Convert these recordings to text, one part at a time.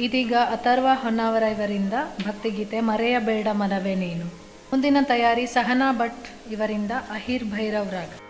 ಇದೀಗ ಅಥರ್ವ ಹೊನ್ನಾವರ ಇವರಿಂದ ಭಕ್ತಿಗೀತೆ ಮರೆಯಬೇಡ ಮನವೇ ನೀನು. ಮುಂದಿನ ತಯಾರಿ ಸಹನಾ ಭಟ್ ಇವರಿಂದ ಅಹಿರ್ ಭೈರವ್ ರಾಗ್.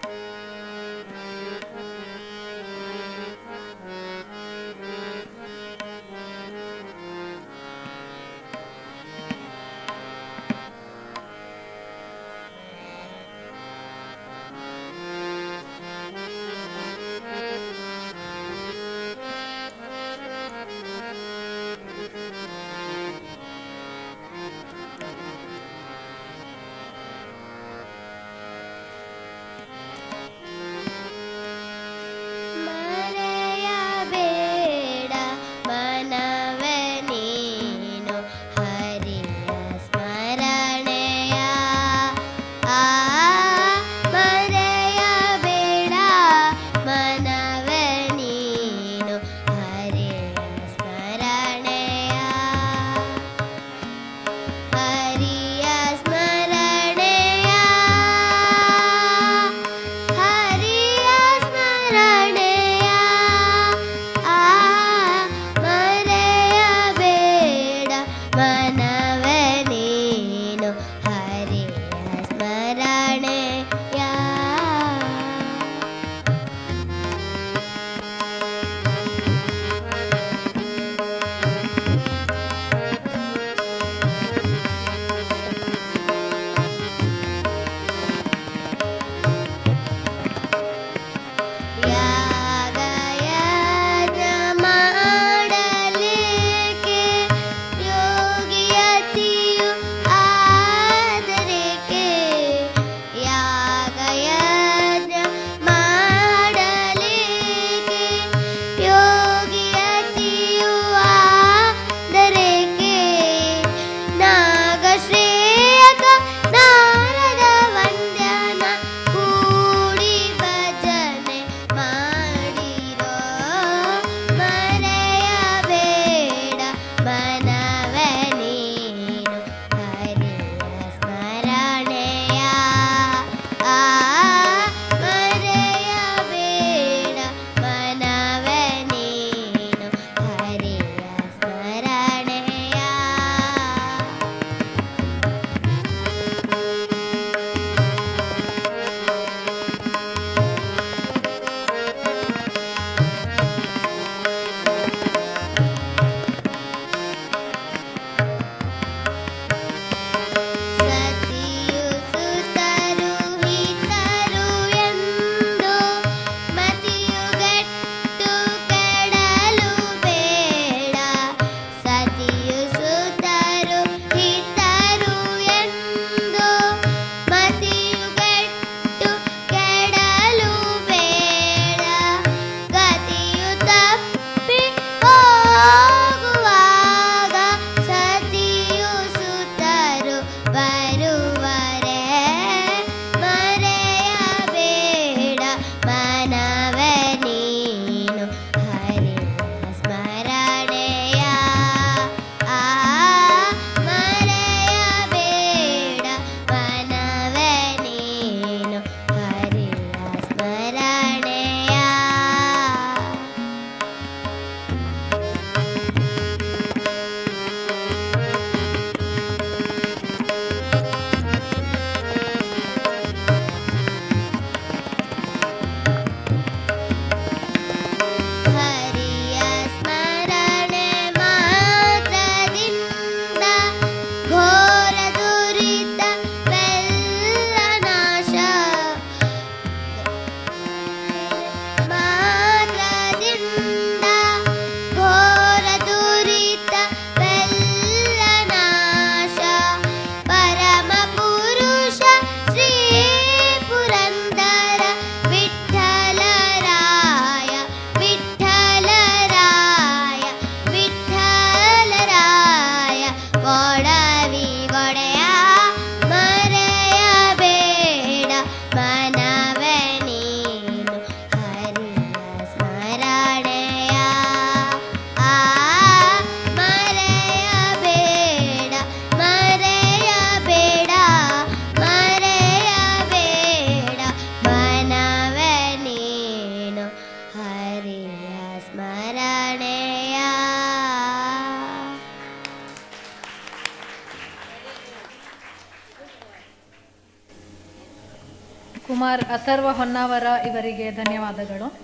ಕುಮಾರ್ ಅಥರ್ವ ಹೊನ್ನಾವರ ಇವರಿಗೆ ಧನ್ಯವಾದಗಳು.